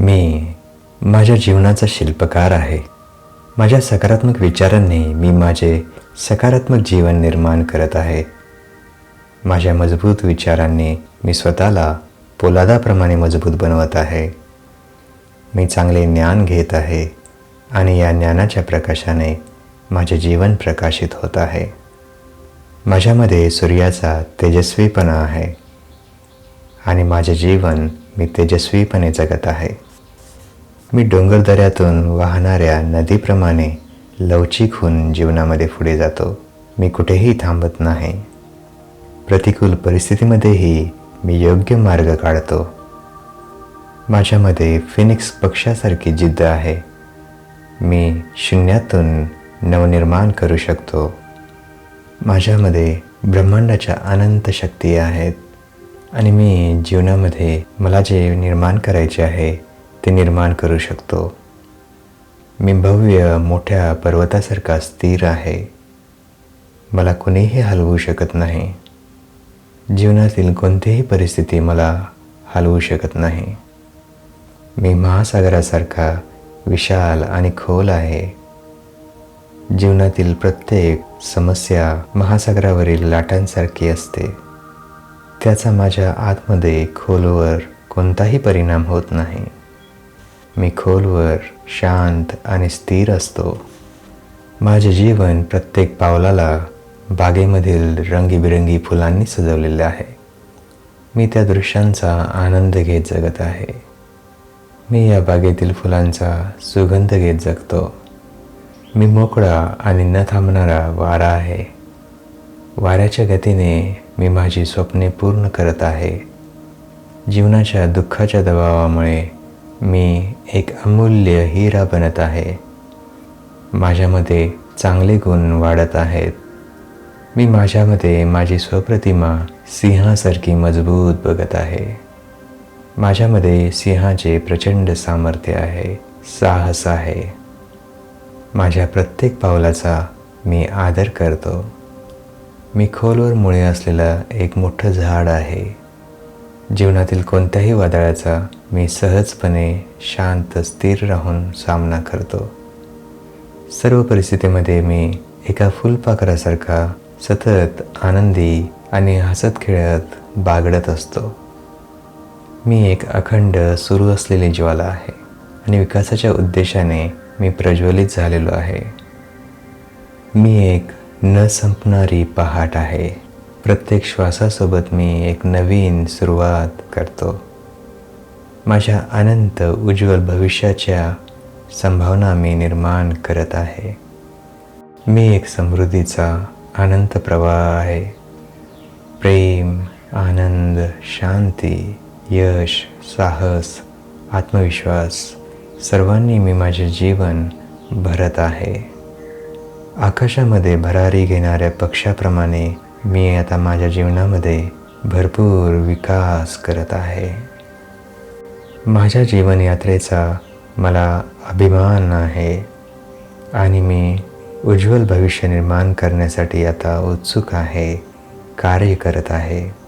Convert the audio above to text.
मी माझ्या जीवनाचा शिल्पकार आहे. माझ्या सकारात्मक विचारांनी मी माझे सकारात्मक जीवन निर्माण करत आहे. माझ्या मजबूत विचारांनी मी स्वतःला पोलादाप्रमाणे मजबूत बनवत आहे. मी चांगले ज्ञान घेत आहे आणि या ज्ञानाच्या प्रकाशाने माझे जीवन प्रकाशित होत आहे. माझ्यामध्ये सूर्याचा तेजस्वीपणा आहे आणि माझे जीवन मी तेजस्वीपणे जगत आहे. मी डोंगरदऱ्यातून वाहणाऱ्या नदीप्रमाणे लवचिक होऊन जीवनामध्ये पुढे जातो. मी कुठेही थांबत नाही. प्रतिकूल परिस्थितीमध्येही मी योग्य मार्ग काढतो. माझ्यामध्ये फिनिक्स पक्षासारखी जिद्द आहे. मी शून्यातून नवनिर्माण करू शकतो. माझ्यामध्ये ब्रह्मांडाच्या अनंत शक्ती आहेत. आणि मी जीवनामध्ये मला जे निर्माण करायचे आहे ते निर्माण करू शकतो. मी भव्य मोठ्या पर्वतासारखा स्थिर आहे. मला कुणीही हलवू शकत नाही. जीवनातील कोणतीही परिस्थिती मला हलवू शकत नाही. मी महासागरासारखा विशाल आणि खोल आहे. जीवनातील प्रत्येक समस्या महासागरावरील लाटांसारखी असते. त्याचा माझ्या आतमध्ये खोलवर कोणताही परिणाम होत नाही. मी खोलवर शांत आणि स्थिर असतो. माझे जीवन प्रत्येक पावलाला बागेमधील रंगीबिरंगी फुलांनी सजवलेले आहे. मी त्या दृश्यांचा आनंद घेत जगत आहे. मी या बागेतील फुलांचा सुगंध घेत जगतो. मी मोकळा आणि न थांबणारा वारा आहे. वाऱ्याच्या गतीने मी माझी स्वप्ने पूर्ण करत आहे. जीवनाच्या दुःखाच्या दबावामुळे मी एक अमूल्य हिरा बनत आहे. माझ्यामध्ये चांगले गुण वाढत आहेत. मी माझ्यामध्ये माझी स्वप्रतिमा सिंहासारखी मजबूत बघत आहे. माझ्यामध्ये सिंहाचे प्रचंड सामर्थ्य आहे साहस आहे. माझ्या प्रत्येक पावलाचा मी आदर करतो. मी खोलवर मुळे असलेलं एक मोठं झाड आहे. जीवनातील कोणत्याही वादळाचा मी सहजपणे शांत स्थिर राहून सामना करतो. सर्व परिस्थितीमध्ये मी एका फुलपाखरासारखा सतत आनंदी आणि हसत खेळत बागडत असतो. मी एक अखंड सुरू असलेली ज्वाला आहे आणि विकासाच्या उद्देशाने मी प्रज्वलित झालेलो आहे. मी एक न संपणारी पहाट आहे. प्रत्येक श्वासासोबत मी एक नवीन सुरुवात करतो. माझ्या अनंत उज्ज्वल भविष्याच्या संभावना मी निर्माण करत आहे. मी एक समृद्धीचा अनंत प्रवाह आहे. प्रेम आनंद शांती यश साहस आत्मविश्वास सर्वांनी मी माझे जीवन भरत आहे. आकाशामध्ये भरारी घेणाऱ्या पक्षाप्रमाणे मी आता माझ्या जीवनामध्ये भरपूर विकास करत आहे. माझ्या जीवनयात्रेचा मला अभिमान आहे आणि मी उज्ज्वल भविष्य निर्माण करण्यासाठी आता उत्सुक आहे कार्य करत आहे.